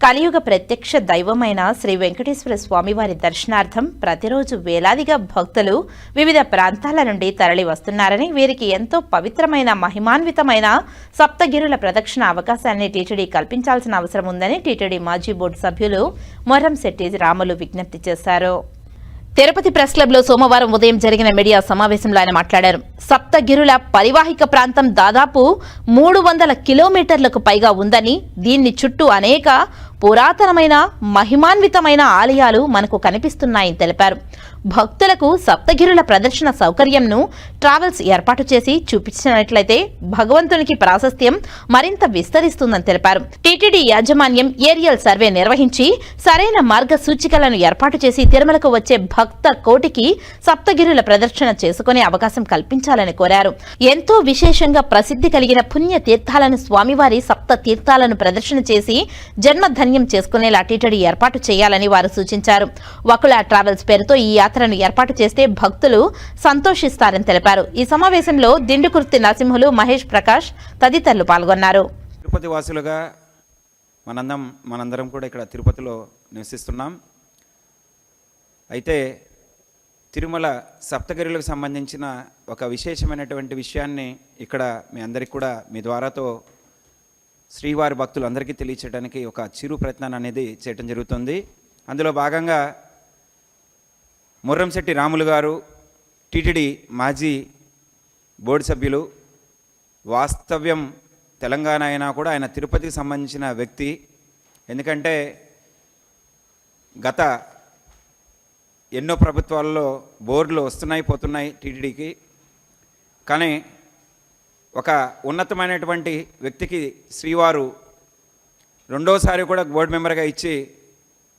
కలియుగ ప్రత్యక్ష దైవమైన శ్రీ వెంకటేశ్వర స్వామివారి దర్శనార్థం ప్రతిరోజు వేలాదిగా భక్తులు వివిధ ప్రాంతాల నుండి తరలి వస్తున్నారని వీరికి ఎంతో పవిత్రమైన మహిమాన్వితమైన సప్తగిరుల ప్రదక్షిణ అవకాశాన్ని టీటీడీ కల్పించాల్సిన అవసరం ఉందని టీటీడీ మాజీ బోర్డు సభ్యులు మొర్రం శెట్టి రాములు విజ్ఞప్తి చేశారు. తిరుపతి ప్రెస్ క్లబ్లో సోమవారం ఉదయం జరిగిన మీడియా సమావేశంలో ఆయన మాట్లాడారు. సప్తగిరుల పరివాహిక ప్రాంతం దాదాపు మూడు వందల కిలోమీటర్లకు పైగా ఉందని దీన్ని చుట్టూ అనేక పురాతనమైన మహిమాన్వితమైన ఆలయాలు మనకు కనిపిస్తున్నాయని తెలిపారు. భక్తులకు సప్తగిరుల ప్రదర్శన సౌకర్యంను ట్రావెల్స్ ఏర్పాటు చేసి చూపించినట్లయితే భగవంతునికి ప్రాశస్త్యం మరింత విస్తరిస్తుందని తెలిపారు. టీటీడీ యాజమాన్యం ఏరియల్ సర్వే నిర్వహించి సరైన మార్గ సూచికలను ఏర్పాటు చేసి తిరుమలకు వచ్చే భక్త కోటికి సప్తగిరుల ప్రదర్శన చేసుకునే అవకాశం కల్పించాలని కోరారు. ఎంతో విశేషంగా ప్రసిద్ధి కలిగిన పుణ్య తీర్థాలను స్వామివారి సప్త తీర్థాలను ప్రదర్శన చేసి జన్మధన్యం చేసుకునేలా టీటీడీ ఏర్పాటు చేయాలని వారు సూచించారు. వకుల ట్రావెల్స్ పేరుతో ఈ యాత్రను ఏర్పాటు చేస్తే భక్తులు సంతోషిస్తారని తెలిపారు. ఈ సమావేశంలో దిండుకుర్తి నరసింహులు మహేష్ ప్రకాష్ తదితరులు పాల్గొన్నారు. తిరుపతి వాసులుగా మనందరం మనందరం కూడా ఇక్కడ తిరుపతిలో నివసిస్తున్నాం. అయితే తిరుమల సప్తగిరులకు సంబంధించిన ఒక విశేషమైనటువంటి విషయాన్ని ఇక్కడ మీ అందరికీ కూడా మీ ద్వారాతో శ్రీవారి భక్తులందరికీ తెలియచేయడానికి ఒక చిరు ప్రయత్నాన్ని అనేది చేయటం జరుగుతుంది. అందులో భాగంగా ముర్రంశెట్టి రాములు గారు టీటీడీ మాజీ బోర్డు సభ్యులు వాస్తవ్యం తెలంగాణ అయినా కూడా ఆయన తిరుపతికి సంబంధించిన వ్యక్తి. ఎందుకంటే గత ఎన్నో ప్రభుత్వాల్లో బోర్డులు వస్తున్నాయి పోతున్నాయి టీటీడీకి. కానీ ఒక ఉన్నతమైనటువంటి వ్యక్తికి శ్రీవారు రెండోసారి కూడా బోర్డు మెంబర్గా ఇచ్చి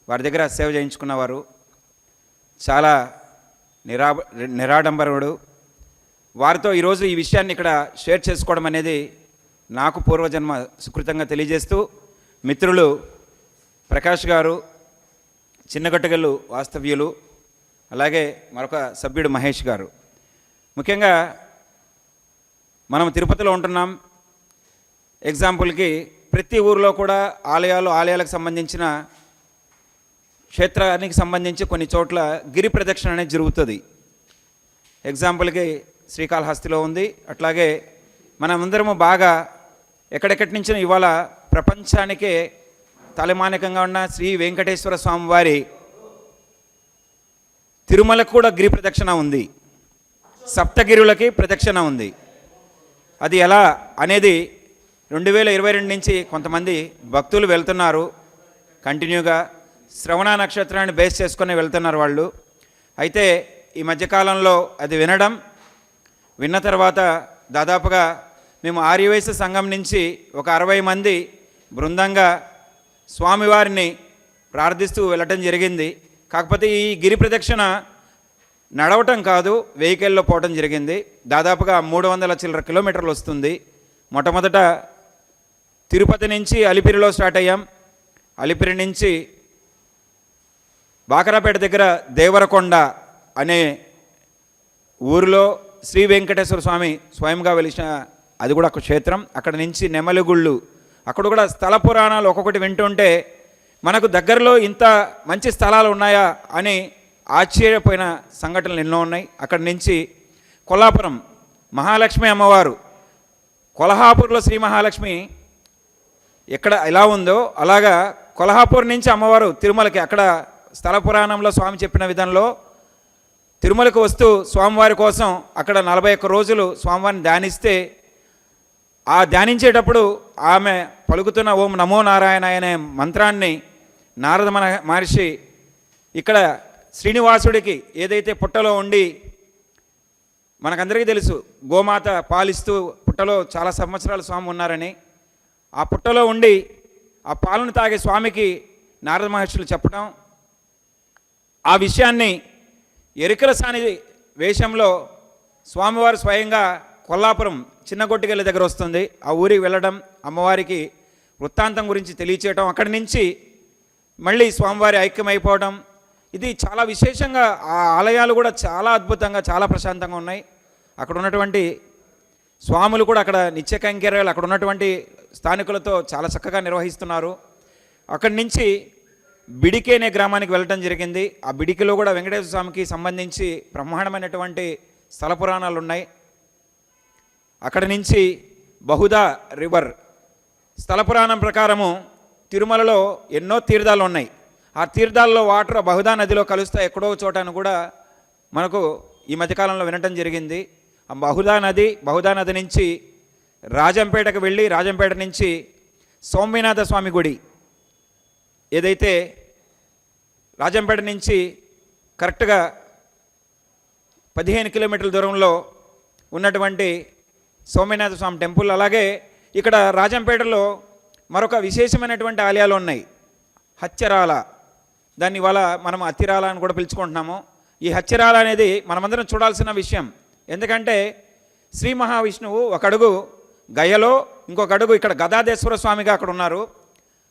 వారి దగ్గర సేవ చేయించుకున్నవారు. చాలా నిరా నిరాడంబరుడు. వారితో ఈరోజు ఈ విషయాన్ని ఇక్కడ షేర్ చేసుకోవడం అనేది నాకు పూర్వజన్మ సుకృతంగా తెలియజేస్తూ మిత్రులు ప్రకాష్ గారు చిన్నగట్టుగల్లు వాస్తవ్యులు అలాగే మరొక సభ్యుడు మహేష్ గారు. ముఖ్యంగా మనం తిరుపతిలో ఉంటున్నాం. ఎగ్జాంపుల్కి ప్రతి ఊరిలో కూడా ఆలయాలు ఆలయాలకు సంబంధించిన క్షేత్రానికి సంబంధించి కొన్ని చోట్ల గిరి ప్రదక్షిణ అనేది జరుగుతుంది. ఎగ్జాంపుల్కి శ్రీకాళహస్తిలో ఉంది. అట్లాగే మనమందరము బాగా ఎక్కడెక్కడి నుంచో ఇవాళ ప్రపంచానికే తలమానికంగా ఉన్న శ్రీ వెంకటేశ్వర స్వామి వారి తిరుమలకు కూడా గిరి ప్రదక్షిణ ఉంది. సప్తగిరులకి ప్రదక్షిణ ఉంది. అది ఎలా అనేది రెండు వేల ఇరవై రెండు నుంచి కొంతమంది భక్తులు వెళ్తున్నారు. కంటిన్యూగా శ్రవణ నక్షత్రాన్ని బేస్ చేసుకొని వెళ్తున్నారు వాళ్ళు. అయితే ఈ మధ్యకాలంలో అది వినడం విన్న తర్వాత దాదాపుగా మేము ఆర్యవయసు సంఘం నుంచి ఒక అరవై మంది బృందంగా స్వామివారిని ప్రార్థిస్తూ వెళ్ళటం జరిగింది. కాకపోతే ఈ గిరి ప్రదక్షిణ నడవటం కాదు వెహికల్లో పోవటం జరిగింది. దాదాపుగా మూడు వందల చిల్లర కిలోమీటర్లు వస్తుంది. మొట్టమొదట తిరుపతి నుంచి అలిపిరిలో స్టార్ట్ అయ్యాం. అలిపిరి నుంచి బాకరాపేట దగ్గర దేవరకొండ అనే ఊరిలో శ్రీ వెంకటేశ్వర స్వామి స్వయంగా వెలిసిన అది కూడా ఒక క్షేత్రం. అక్కడ నుంచి నెమలిగుళ్ళు. అక్కడ కూడా స్థల పురాణాలు ఒక్కొక్కటి వింటుంటే మనకు దగ్గరలో ఇంత మంచి స్థలాలు ఉన్నాయా అని ఆశ్చర్యపోయిన సంఘటనలు ఎన్నో ఉన్నాయి. అక్కడి నుంచి కొల్లాపురం మహాలక్ష్మి అమ్మవారు కొల్హాపూర్లో శ్రీ మహాలక్ష్మి ఎక్కడ ఎలా ఉందో అలాగా కొల్హాపూర్ నుంచి అమ్మవారు తిరుమలకి అక్కడ స్థల పురాణంలో స్వామి చెప్పిన విధంలో తిరుమలకు వస్తూ స్వామివారి కోసం అక్కడ నలభై ఒక్క రోజులు స్వామివారిని ధ్యానిస్తే ఆ ధ్యానించేటప్పుడు ఆమె పలుకుతున్న ఓం నమో నారాయణ అనే మంత్రాన్ని నారద మహర్షి ఇక్కడ శ్రీనివాసుడికి ఏదైతే పుట్టలో ఉండి మనకందరికీ తెలుసు గోమాత పాలిస్తూ పుట్టలో చాలా సంవత్సరాలు స్వామి ఉన్నారని ఆ పుట్టలో ఉండి ఆ పాలను తాగే స్వామికి నారద మహర్షులు చెప్పడం ఆ విషయాన్ని ఎరికల సాని వేషంలో స్వామివారు స్వయంగా కొల్లాపురం చిన్నగొట్టుకెళ్ళి దగ్గర వస్తుంది. ఆ ఊరికి వెళ్ళడం అమ్మవారికి వృత్తాంతం గురించి తెలియచేయటం అక్కడి నుంచి మళ్ళీ స్వామివారి ఐక్యమైపోవడం ఇది చాలా విశేషంగా ఆ ఆలయాలు కూడా చాలా అద్భుతంగా చాలా ప్రశాంతంగా ఉన్నాయి. అక్కడ ఉన్నటువంటి స్వాములు కూడా అక్కడ నిత్య కైంకర్యాలు అక్కడ ఉన్నటువంటి స్థానికులతో చాలా చక్కగా నిర్వహిస్తున్నారు. అక్కడి నుంచి బిడికే అనే గ్రామానికి వెళ్ళటం జరిగింది. ఆ బిడికిలో కూడా వెంకటేశ్వర స్వామికి సంబంధించి బ్రహ్మాండమైనటువంటి స్థల పురాణాలు ఉన్నాయి. అక్కడి నుంచి బహుదా రివర్. స్థల పురాణం ప్రకారము తిరుమలలో ఎన్నో తీర్థాలు ఉన్నాయి. ఆ తీర్థాల్లో వాటర్ బహుదా నదిలో కలుస్తా ఎక్కడో చోట అని కూడా మనకు ఈ మధ్యకాలంలో వినటం జరిగింది. ఆ బహుదా నది బహుదా నది నుంచి రాజంపేటకు వెళ్ళి రాజంపేట నుంచి సౌమ్యనాథ స్వామి గుడి ఏదైతే రాజంపేట నుంచి కరెక్ట్గా పదిహేను కిలోమీటర్ల దూరంలో ఉన్నటువంటి సోమనాథ స్వామి టెంపుల్ అలాగే ఇక్కడ రాజంపేటలో మరొక విశేషమైనటువంటి ఆలయాలు ఉన్నాయి. హత్యరాల దాన్ని ఇవాళ మనం అత్తిరాల అని కూడా పిలుచుకుంటున్నాము. ఈ హత్యరాల అనేది మనమందరం చూడాల్సిన విషయం. ఎందుకంటే శ్రీ మహావిష్ణువు ఒక అడుగు గయలో ఇంకొక అడుగు ఇక్కడ గదాదేశ్వర స్వామిగా అక్కడ ఉన్నారు.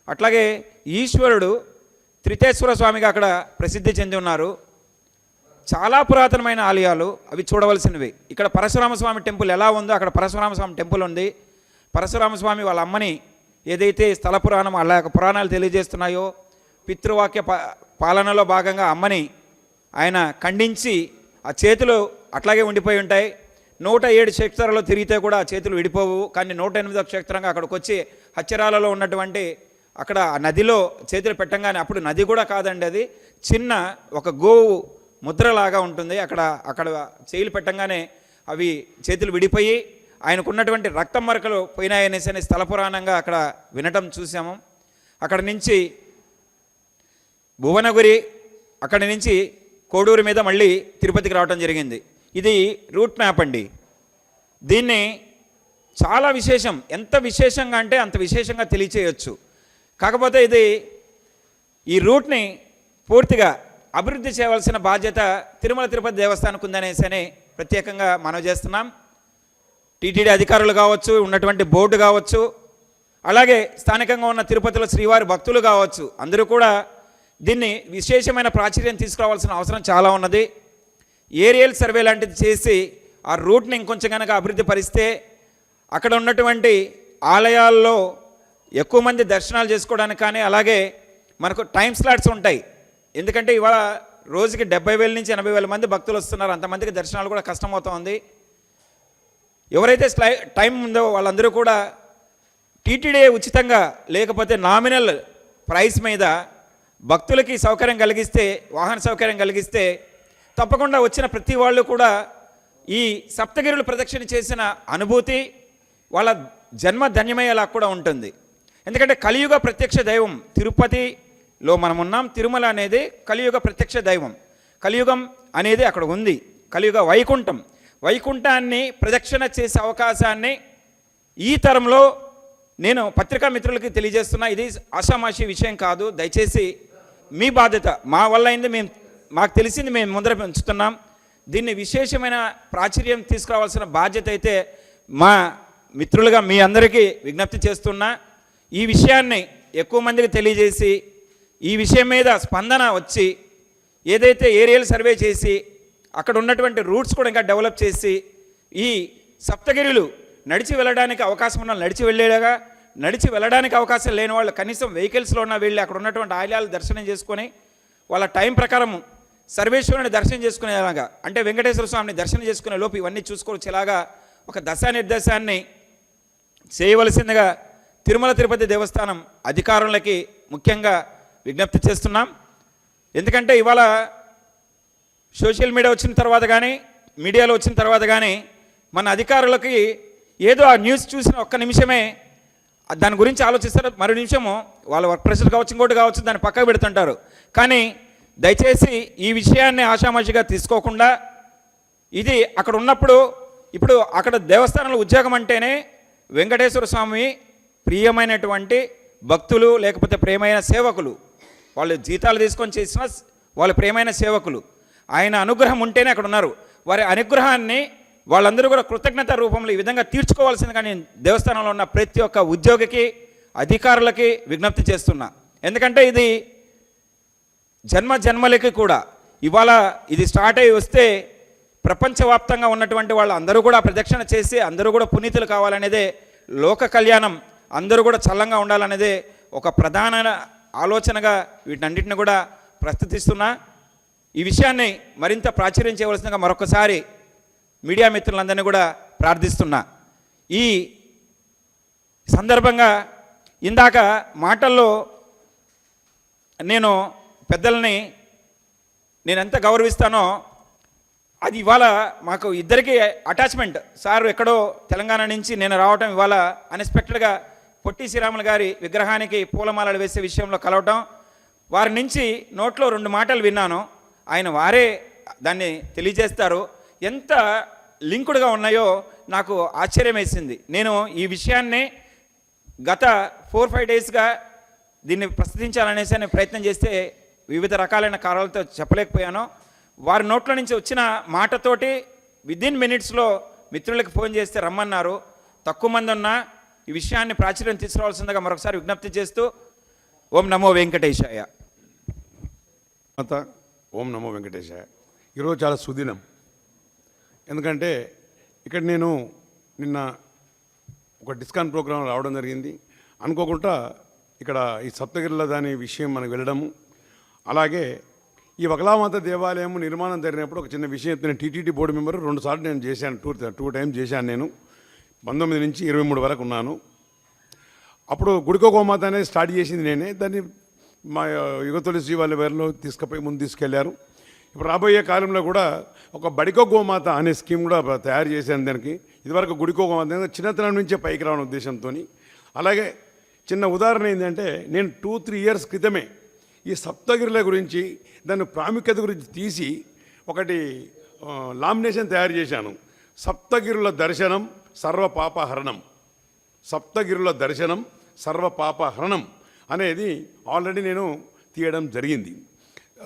అట్లాగే ఈశ్వరుడు త్రితేశ్వర స్వామిగా అక్కడ ప్రసిద్ధి చెంది ఉన్నారు. చాలా పురాతనమైన ఆలయాలు అవి చూడవలసినవి. ఇక్కడ పరశురామ స్వామి టెంపుల్ ఎలా ఉందో అక్కడ పరశురామ స్వామి టెంపుల్ ఉంది. పరశురామ స్వామి వాళ్ళ అమ్మని ఏదైతే స్థల పురాణం అలా పురాణాలు తెలియజేస్తున్నాయో పితృవాక్య పాలనలో భాగంగా అమ్మని ఆయన ఖండించి ఆ చేతులు అట్లాగే ఉండిపోయి ఉంటాయి. నూట ఏడు క్షేత్రాల్లో తిరిగితే కూడా ఆ చేతులు విడిపోవు. కానీ నూట ఎనిమిదో క్షేత్రంగా అక్కడికి వచ్చి హచ్చరాలలో ఉన్నటువంటి అక్కడ ఆ నదిలో చేతులు పెట్టంగానే అప్పుడు నది కూడా కాదండి అది. చిన్న ఒక గోవు ముద్రలాగా ఉంటుంది. అక్కడ అక్కడ చేతులు పెట్టంగానే అవి చేతులు విడిపోయి ఆయనకున్నటువంటి రక్తం మరకలు పోయినాయనేసి అనే స్థల పురాణంగా అక్కడ వినటం చూసాము. అక్కడ నుంచి భువనగిరి అక్కడి నుంచి కోడూరు మీద మళ్ళీ తిరుపతికి రావడం జరిగింది. ఇది రూట్ మ్యాప్ అండి. దీన్ని చాలా విశేషం. ఎంత విశేషంగా అంటే అంత విశేషంగా తెలియచేయచ్చు. కాకపోతే ఇది ఈ రూట్ని పూర్తిగా అభివృద్ధి చేయవలసిన బాధ్యత తిరుమల తిరుపతి దేవస్థానం ఉందనేసి ప్రత్యేకంగా మనవి చేస్తున్నాం. టీటీడీ అధికారులు కావచ్చు ఉన్నటువంటి బోర్డు కావచ్చు అలాగే స్థానికంగా ఉన్న తిరుపతిలో శ్రీవారి భక్తులు కావచ్చు అందరూ కూడా దీన్ని విశేషమైన ప్రాచుర్యం తీసుకురావాల్సిన అవసరం చాలా ఉన్నది. ఏరియల్ సర్వే లాంటిది చేసి ఆ రూట్ని ఇంకొంచెం కనుక అభివృద్ధి పరిస్తే అక్కడ ఉన్నటువంటి ఆలయాల్లో ఎక్కువ మంది దర్శనాలు చేసుకోవడానికి కానీ అలాగే మనకు టైం స్లాట్స్ ఉంటాయి. ఎందుకంటే ఇవాళ రోజుకి డెబ్బై వేల నుంచి ఎనభై వేల మంది భక్తులు వస్తున్నారు. అంతమందికి దర్శనాలు కూడా కష్టమవుతుంది ఎవరైతే స్లై టైం ఉందో వాళ్ళందరూ కూడా టీటీడీ ఉచితంగా లేకపోతే నామినల్ ప్రైస్ మీద భక్తులకి సౌకర్యం కలిగిస్తే వాహన సౌకర్యం కలిగిస్తే తప్పకుండా వచ్చిన ప్రతి వాళ్ళు కూడా ఈ సప్తగిరులు ప్రదక్షిణ చేసిన అనుభూతి వాళ్ళ జన్మ ధన్యమయ్యేలా కూడా ఉంటుంది. ఎందుకంటే కలియుగ ప్రత్యక్ష దైవం తిరుపతిలో మనం ఉన్నాం తిరుమల అనేది కలియుగ ప్రత్యక్ష దైవం. కలియుగం అనేది అక్కడ ఉంది. కలియుగ వైకుంఠం. వైకుంఠాన్ని ప్రదక్షిణ చేసే అవకాశాన్ని ఈ తరంలో నేను పత్రికా మిత్రులకి తెలియజేస్తున్నా. ఇది ఆషామాషి విషయం కాదు. దయచేసి మీ బాధ్యత మా వల్ల అయింది మేము మాకు తెలిసింది మేము ముందర పెంచుతున్నాం. దీన్ని విశేషమైన ప్రాచుర్యం తీసుకురావాల్సిన బాధ్యత అయితే మా మిత్రులుగా మీ అందరికీ విజ్ఞప్తి చేస్తున్నా. ఈ విషయాన్ని ఎక్కువ మందికి తెలియజేసి ఈ విషయం మీద స్పందన వచ్చి ఏదైతే ఏరియల్ సర్వే చేసి అక్కడ ఉన్నటువంటి రూట్స్ కూడా ఇంకా డెవలప్ చేసి ఈ సప్తగిరిలు నడిచి వెళ్ళడానికి అవకాశం ఉన్న నడిచి వెళ్ళేలాగా నడిచి వెళ్ళడానికి అవకాశం లేని వాళ్ళు కనీసం వెహికల్స్లో ఉన్న వెళ్ళి అక్కడ ఉన్నటువంటి ఆలయాలు దర్శనం చేసుకొని వాళ్ళ టైం ప్రకారం సర్వేశ్వరుని దర్శనం చేసుకునేలాగా అంటే వెంకటేశ్వర స్వామిని దర్శనం చేసుకునే లోపు ఇవన్నీ చూసుకోవచ్చేలాగా ఒక దశా నిర్దేశాన్ని చేయవలసిందిగా తిరుమల తిరుపతి దేవస్థానం అధికారులకి ముఖ్యంగా విజ్ఞప్తి చేస్తున్నాం. ఎందుకంటే ఇవాళ సోషల్ మీడియా వచ్చిన తర్వాత కానీ మీడియాలో వచ్చిన తర్వాత కానీ మన అధికారులకి ఏదో ఆ న్యూస్ చూసిన ఒక్క నిమిషమే దాని గురించి ఆలోచిస్తారు. మరో నిమిషము వాళ్ళ వర్క్ ప్రెషర్ కావచ్చు ఇంకోటి కావచ్చు దాన్ని పక్కకు పెడుతుంటారు. కానీ దయచేసి ఈ విషయాన్ని ఆషామాషిగా తీసుకోకుండా ఇది అక్కడ ఉన్నప్పుడు ఇప్పుడు అక్కడ దేవస్థానంలో ఉద్యోగం అంటేనే వెంకటేశ్వర స్వామి ప్రియమైనటువంటి భక్తులు లేకపోతే ప్రియమైన సేవకులు. వాళ్ళు జీతాలు తీసుకొని చేసిన వాళ్ళ ప్రియమైన సేవకులు. ఆయన అనుగ్రహం ఉంటేనే అక్కడ ఉన్నారు. వారి అనుగ్రహాన్ని వాళ్ళందరూ కూడా కృతజ్ఞత రూపంలో ఈ విధంగా తీర్చుకోవాల్సింది కానీ దేవస్థానంలో ఉన్న ప్రతి ఒక్క ఉద్యోగికి అధికారులకి విజ్ఞప్తి చేస్తున్నా. ఎందుకంటే ఇది జన్మ జన్మలకి కూడా ఇవాళ ఇది స్టార్ట్ అయ్యి వస్తే ప్రపంచవ్యాప్తంగా ఉన్నటువంటి వాళ్ళు అందరూ కూడా ప్రదక్షిణ చేసి అందరూ కూడా పునీతులు కావాలనేదే లోక కళ్యాణం అందరూ కూడా చల్లంగా ఉండాలనేదే ఒక ప్రధాన ఆలోచనగా వీటన్నిటిని కూడా ప్రస్తుతిస్తున్నా. ఈ విషయాన్ని మరింత ప్రాచుర్యం చేయవలసిందిగా మరొకసారి మీడియా మిత్రులందరినీ కూడా ప్రార్థిస్తున్నా. ఈ సందర్భంగా ఇందాక మాటల్లో నేను పెద్దల్ని నేను ఎంత గౌరవిస్తానో అది ఇవాళ మాకు ఇద్దరికి అటాచ్మెంట్. సార్ ఎక్కడో తెలంగాణ నుంచి నేను రావటం ఇవాళ అన్ఎక్స్పెక్టెడ్గా పొట్టి శ్రీరాములు గారి విగ్రహానికి పూలమాలలు వేసే విషయంలో కలవటం వారి నుంచి నోట్లో రెండు మాటలు విన్నాను. ఆయన వారే దాన్ని తెలియజేస్తారు. ఎంత లింకుడ్గా ఉన్నాయో నాకు ఆశ్చర్యమేసింది. నేను ఈ విషయాన్ని గత ఫోర్ ఫైవ్ డేస్గా దీన్ని ప్రస్తుతించాలనేసి అని ప్రయత్నం చేస్తే వివిధ రకాలైన కారణాలతో చెప్పలేకపోయాను. వారి నోట్ల నుంచి వచ్చిన మాటతోటి విదిన్ మినిట్స్లో మిత్రులకు ఫోన్ చేస్తే రమ్మన్నారు. తక్కువ మంది ఉన్నా ఈ విషయాన్ని ప్రాచుర్యం తీసుకురావాల్సిందిగా మరొకసారి విజ్ఞప్తి చేస్తూ ఓం నమో వెంకటేశాయ. ఓం నమో వెంకటేశాయ. ఈరోజు చాలా సుదినం. ఎందుకంటే ఇక్కడ నేను నిన్న ఒక డిస్కాన్ ప్రోగ్రాం రావడం జరిగింది. అనుకోకుండా ఇక్కడ ఈ సప్తగిరిలో దాని విషయం మనకు వెళ్ళడము అలాగే ఈ వకలామాత దేవాలయం నిర్మాణం జరిగినప్పుడు ఒక చిన్న విషయం నేను టీటీడీ బోర్డు మెంబర్ రెండు సార్లు నేను చేశాను టూ టూ టైం చేశాను నేను. పంతొమ్మిది నుంచి ఇరవై మూడు వరకు ఉన్నాను. అప్పుడు గుడికో గోమాత అనేది స్టార్ట్ చేసింది నేనే. దాన్ని మా యుగ శ్రీ వాళ్ళ వేరులో తీసుకుపోయి ముందు తీసుకెళ్ళారు. ఇప్పుడు రాబోయే కాలంలో కూడా ఒక బడికో గోమాత అనే స్కీమ్ కూడా తయారు చేశాను దానికి. ఇదివరకు గుడికో గోమాత చిన్నతనం నుంచే పైకి రావడం ఉద్దేశంతో అలాగే చిన్న ఉదాహరణ ఏంటంటే నేను టూ త్రీ ఇయర్స్ క్రితమే ఈ సప్తగిరిల గురించి దాని ప్రాముఖ్యత గురించి తీసి ఒకటి లామినేషన్ తయారు చేశాను. సప్తగిరుల దర్శనం సర్వ పాపహరణం సప్తగిరుల దర్శనం సర్వ పాపహరణం అనేది ఆల్రెడీ నేను తీయడం జరిగింది.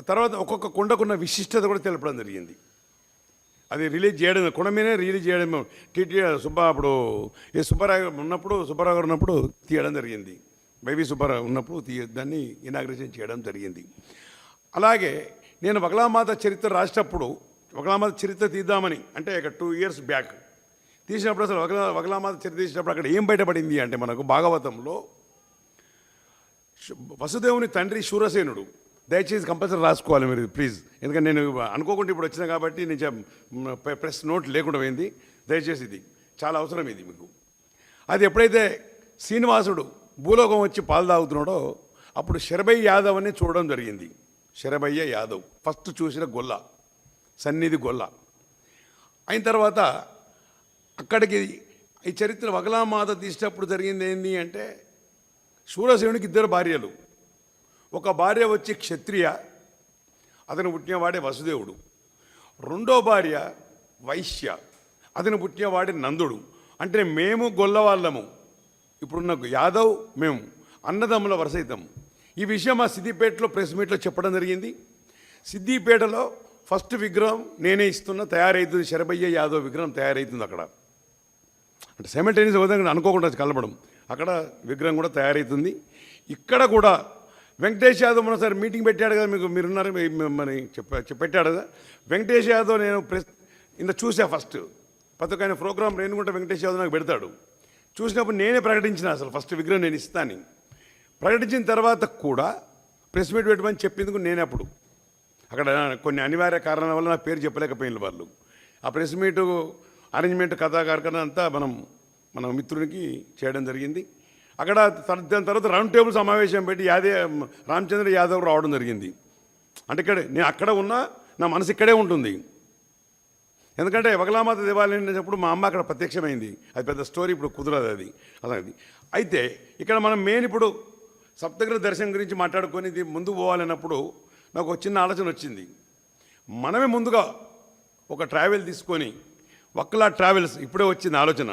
తర్వాత ఒక్కొక్క కుండకున్న విశిష్టత కూడా తెలపడం జరిగింది. అది రిలీజ్ చేయడం కుండ మీదనే రిలీజ్ చేయడం టీటీ సుబ్బా అప్పుడు ఏ సుబ్బారావు ఉన్నప్పుడు సుబ్బారావు గారు ఉన్నప్పుడు తీయడం జరిగింది. బైబీ సుబ్బారావు ఉన్నప్పుడు తీయ దాన్ని ఇనాగ్రేషన్ చేయడం జరిగింది. అలాగే నేను వగలామాత చరిత్ర రాసేటప్పుడు వగలామాత చరిత్ర తీద్దామని అంటే ఇక టూ ఇయర్స్ బ్యాక్ తీసినప్పుడు అసలు వగలా వగలామాత చరిత్ర తీసినప్పుడు అక్కడ ఏం బయటపడింది అంటే మనకు భాగవతంలో వసుదేవుని తండ్రి శూరసేనుడు. దయచేసి కంపల్సరీ రాసుకోవాలి మీరు ప్లీజ్. ఎందుకంటే నేను అనుకోకుండా ఇప్పుడు వచ్చినా కాబట్టి నేను ప్రె- ప్రెస్ నోట్ లేకుండా పోయింది. దయచేసి ఇది చాలా అవసరం ఇది మీకు. అది ఎప్పుడైతే శ్రీనివాసుడు భూలోకం వచ్చి పాలు తాగుతున్నాడో అప్పుడు శరభయ్య యాదవ్ అని చూడడం జరిగింది. శరభయ్య యాదవ్ ఫస్ట్ చూసిన గొల్ల సన్నిధి గొల్ల. అయిన తర్వాత అక్కడికి ఈ చరిత్ర వగలామాత తీసేటప్పుడు జరిగింది ఏంటి అంటే శూరసేవునికి ఇద్దరు భార్యలు. ఒక భార్య వచ్చి క్షత్రియ అతను పుట్టినవాడే వసుదేవుడు. రెండో భార్య వైశ్య అతను పుట్టినవాడే నందుడు. అంటే మేము గొల్లవాళ్ళము. ఇప్పుడున్న యాదవ్ మేము అన్నదమ్ముల వరసైతం ఈ విషయం మా సిద్దిపేటలో ప్రెస్ మీట్లో చెప్పడం జరిగింది. సిద్దిపేటలో ఫస్ట్ విగ్రహం నేనే ఇస్తున్న తయారవుతుంది శరభయ్య యాదవ్ విగ్రహం తయారవుతుంది అక్కడ. అంటే సెమెటైనీస్ విధంగా అనుకోకుండా కలపడం. అక్కడ విగ్రహం కూడా తయారవుతుంది ఇక్కడ కూడా వెంకటేష్ యాదవ్ మొన్న సార్ మీటింగ్ పెట్టాడు కదా మీకు మీరున్నారు మీ- మరి చెప్ప పెట్టాడు కదా. వెంకటేష్ యాదవ్ నేను ప్రెస్ ఇంత చూసా ఫస్ట్. ప్రతి ప్రోగ్రామ్ రేణుగుంట వెంకటేష్ యాదవ్ నాకు పెడతాడు. చూసినప్పుడు నేనే ప్రకటించిన అసలు ఫస్ట్ విగ్రహం నేను ఇస్తాను ప్రకటించిన తర్వాత కూడా ప్రెస్ మీట్ పెట్టమని చెప్పిందుకు నేనే అప్పుడు. అక్కడ కొన్ని అనివార్య కారణాల వల్ల నా పేరు చెప్పలేకపోయిన వాళ్ళు. ఆ ప్రెస్ మీటు అరేంజ్మెంట్ కథా కార్యక్రమం అంతా మనం మన మిత్రునికి చేయడం జరిగింది. అక్కడ దాని తర్వాత రౌండ్ టేబుల్ సమావేశం పెట్టి యాదే రామచంద్ర యాదవ్ రావడం జరిగింది. అంటే ఇక్కడ నేను అక్కడ ఉన్నా నా మనసు ఇక్కడే ఉంటుంది. ఎందుకంటే వగలామాత దేవాలయం అనేటప్పుడు మా అమ్మ అక్కడ ప్రత్యక్షమైంది. అది పెద్ద స్టోరీ ఇప్పుడు కుదరదు అది. అలాంటిది. అయితే ఇక్కడ మనం మెయిన్ ఇప్పుడు సప్తగిరి దర్శనం గురించి మాట్లాడుకొని ఇది ముందుకు పోవాలన్నప్పుడు నాకు ఒక చిన్న ఆలోచన వచ్చింది. మనమే ముందుగా ఒక ట్రావెల్ తీసుకొని వక్లా ట్రావెల్స్ ఇప్పుడే వచ్చింది ఆలోచన.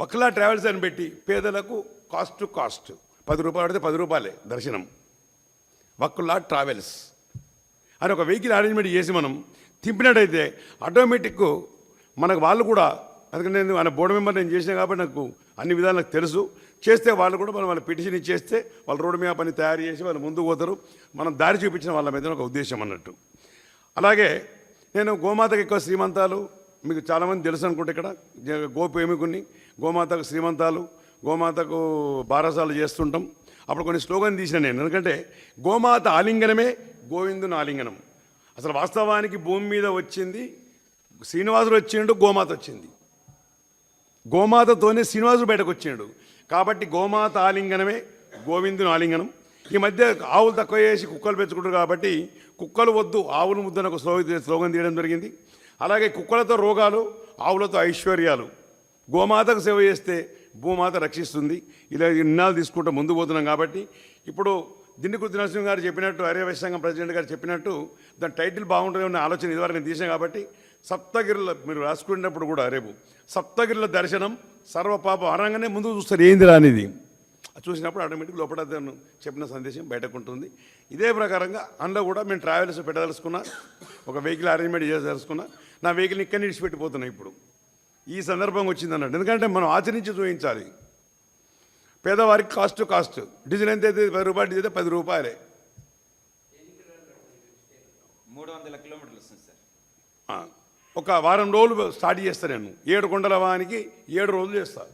వక్లా ట్రావెల్స్ అని పెట్టి పేదలకు కాస్ట్ టు కాస్ట్ పది రూపాయలు పడితే పది రూపాయలే దర్శనం. వక్కుల్లా ట్రావెల్స్ అని ఒక వెహికల్ అరేంజ్మెంట్ చేసి మనం తిప్పినట్టయితే ఆటోమేటిక్ మనకు వాళ్ళు కూడా అందుకని నేను ఆయన బోర్డు మెంబర్ నేను చేసిన కాబట్టి నాకు అన్ని విధాలు నాకు తెలుసు. చేస్తే వాళ్ళు కూడా మనం వాళ్ళ పిటిషన్ ఇచ్చేస్తే వాళ్ళ రోడ్డు మీద పని తయారు చేసి వాళ్ళు ముందుకు పోతారు. మనం దారి చూపించిన వాళ్ళ మీద ఒక ఉద్దేశం అన్నట్టు. అలాగే నేను గోమాతకు ఎక్కువ శ్రీమంతాలు మీకు చాలామంది తెలుసు అనుకుంటే ఇక్కడ జ- గోమాతకు శ్రీమంతాలు గోమాతకు బారసాలు చేస్తుంటాం. అప్పుడు కొన్ని స్లోగన్ తీసిన నేను. ఎందుకంటే గోమాత ఆలింగనమే గోవిందుని ఆలింగనం. అసలు వాస్తవానికి భూమి మీద వచ్చింది శ్రీనివాసుడు వచ్చిండు గోమాత వచ్చింది. గోమాతతోనే శ్రీనివాసుడు బయటకు వచ్చిండు. కాబట్టి గోమాత ఆలింగనమే గోవిందుని ఆలింగనం. ఈ మధ్య ఆవులు తక్కువ చేసి కుక్కలు పెంచుకుంటారు కాబట్టి కుక్కలు వద్దు ఆవులు ఒక స్లో స్లోగన్ తీయడం జరిగింది. అలాగే కుక్కలతో రోగాలు ఆవులతో ఐశ్వర్యాలు. గోమాతకు సేవ చేస్తే భూమాత రక్షిస్తుంది. ఇలా ఇన్నాళ్ళు తీసుకుంటూ ముందు పోతున్నాం కాబట్టి ఇప్పుడు దిండుకుర్తి నరసింహ గారు చెప్పినట్టు ఆర్యవైశ్య సంఘం ప్రెసిడెంట్ గారు చెప్పినట్టు దాని టైటిల్ బాగుంటుంది అనే ఆలోచన ఇదివరకు నేను తీసాను కాబట్టి సప్తగిరిల మీరు రాసుకునేటప్పుడు కూడా రేపు సప్తగిరిల దర్శనం సర్వపాప అనంగానే ముందు చూస్తారు ఏంది రానిది చూసినప్పుడు ఆటోమేటిక్ లోపల అతను చెప్పిన సందేశం బయటకు ఉంటుంది. ఇదే ప్రకారంగా అందులో కూడా మేము ట్రావెల్స్ పెట్టదలుచుకున్నా ఒక వెహికల్ అరేంజ్మెంట్ చేదలుచుకున్నా నా వెహికల్ ఇక్కడి నుంచి ఇప్పుడు. ఈ సందర్భం వచ్చింది అన్నట్టు ఎందుకంటే మనం ఆచరించి చూపించాలి పేదవారికి కాస్ట్ కాస్ట్ డీజిల్ ఎంత అయితే పది రూపాయలు డీజిల్ అయితే పది రూపాయలే. మూడు వందల కిలోమీటర్లు వస్తుంది సార్. ఒక వారం రోజులు స్టార్ట్ చేస్తా నేను. ఏడు కొండల వానికి ఏడు రోజులు చేస్తా.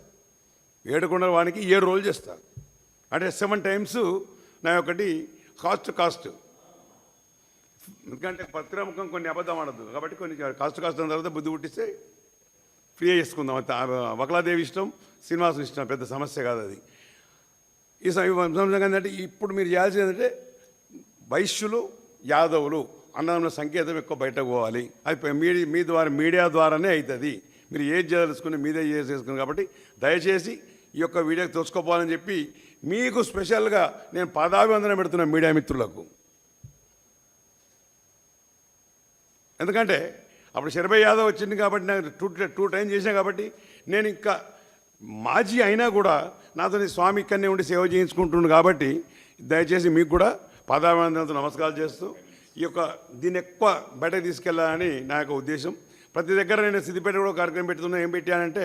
ఏడు కొండల వానికి ఏడు రోజులు చేస్తా. అంటే సెవెన్ టైమ్స్ నా ఒకటి కాస్ట్ కాస్ట్ ఎందుకంటే పత్రిముఖం కొన్ని అబద్ధం ఆడద్దు. కాబట్టి కొన్ని కాస్ట్ కాస్ట్ అయిన తర్వాత బుద్ధి పుట్టిస్తే ఫ్రీ చేసుకుందాం వకలాదేవి ఇష్టం శ్రీనివాసం ఇష్టం పెద్ద సమస్య కాదు అది. ఈ సంవత్సరం ఏంటంటే ఇప్పుడు మీరు చేయాల్సింది ఏంటంటే వైశ్యులు యాదవులు అన్నదమ్ముల సంకేతం ఎక్కువ బయటకు పోవాలి. అది మీడియా మీ ద్వారా మీడియా ద్వారానే అవుతుంది మీరు ఏది చేయదలుచుకుని మీదే చేసేసుకుని కాబట్టి దయచేసి ఈ యొక్క వీడియోకి తెలుసుకోపోవాలని చెప్పి మీకు స్పెషల్గా నేను పదాభివందనం పెడుతున్నా మీడియా మిత్రులకు. ఎందుకంటే అప్పుడు శరభై యాదవ్ వచ్చింది కాబట్టి నాకు టూ టూ టైం చేశాను కాబట్టి నేను ఇంకా మాజీ అయినా కూడా నాతో స్వామి ఇక్కడనే ఉండి సేవ చేయించుకుంటున్నాను కాబట్టి దయచేసి మీకు కూడా పాదాభివందనతో నమస్కారాలు చేస్తూ ఈ యొక్క దీన్ని ఎక్కువ బయటకు తీసుకెళ్ళాలని నా యొక్క ఉద్దేశం. ప్రతి దగ్గర నేను సిద్దిపేట కూడా కార్యక్రమం పెడుతున్నా. ఏం పెట్టానంటే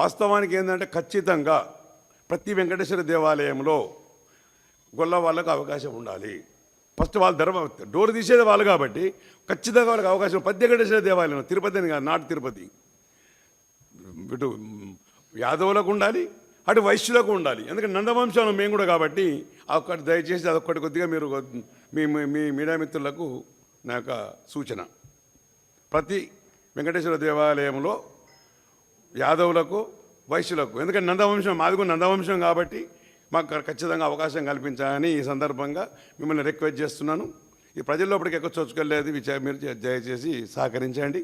వాస్తవానికి ఏంటంటే ఖచ్చితంగా ప్రతి వెంకటేశ్వర దేవాలయంలో గొల్ల వాళ్ళకు అవకాశం ఉండాలి. ఫస్ట్ వాళ్ళు ధర్మ డోర్ తీసేది వాళ్ళు కాబట్టి ఖచ్చితంగా వాళ్ళకి అవకాశం ప్రతి వెంకటేశ్వర దేవాలయం తిరుపతి అని కాదు నాటి తిరుపతి. ఇటు యాదవులకు ఉండాలి అటు వైశ్యులకు ఉండాలి. ఎందుకంటే నందవంశంలో మేము కూడా కాబట్టి ఒక్కటి దయచేసి అదొక్కటి కొద్దిగా మీరు మీ మీ- మీ మీడియా మిత్రులకు నా యొక్క సూచన. ప్రతి వెంకటేశ్వర దేవాలయంలో యాదవులకు వైశ్యులకు ఎందుకంటే నందవంశం మాది కూడా నందవంశం కాబట్టి మాకు ఖచ్చితంగా అవకాశం కల్పించాలని ఈ సందర్భంగా మిమ్మల్ని రిక్వెస్ట్ చేస్తున్నాను. ఈ ప్రజల్లోపటికి ఎక్కువ చొచ్చుకెళ్ళేది మీరు దయచేసి సహకరించండి.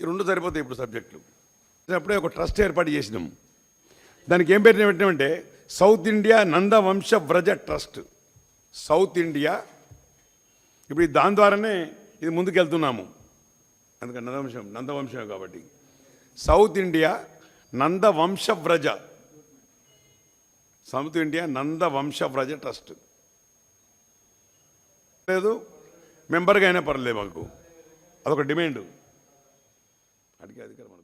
ఈ రెండు సరిపోతాయి ఇప్పుడు సబ్జెక్టులు. అప్పుడే ఒక ట్రస్ట్ ఏర్పాటు చేసినాం. దానికి ఏం పేరు పెట్టినామంటే south India Nandavamsha Vraja trust. South India. ఇప్పుడు దాని ద్వారానే ఇది ముందుకెళ్తున్నాము. అందుకని నందవంశం నందవంశం కాబట్టి. South India Nandavamsha Vraja south India Nandavamsha Vraja trust. లేదు మెంబర్గా అయినా పర్లేదు మాకు. అదొక డిమాండ్. అడిగే అధికారం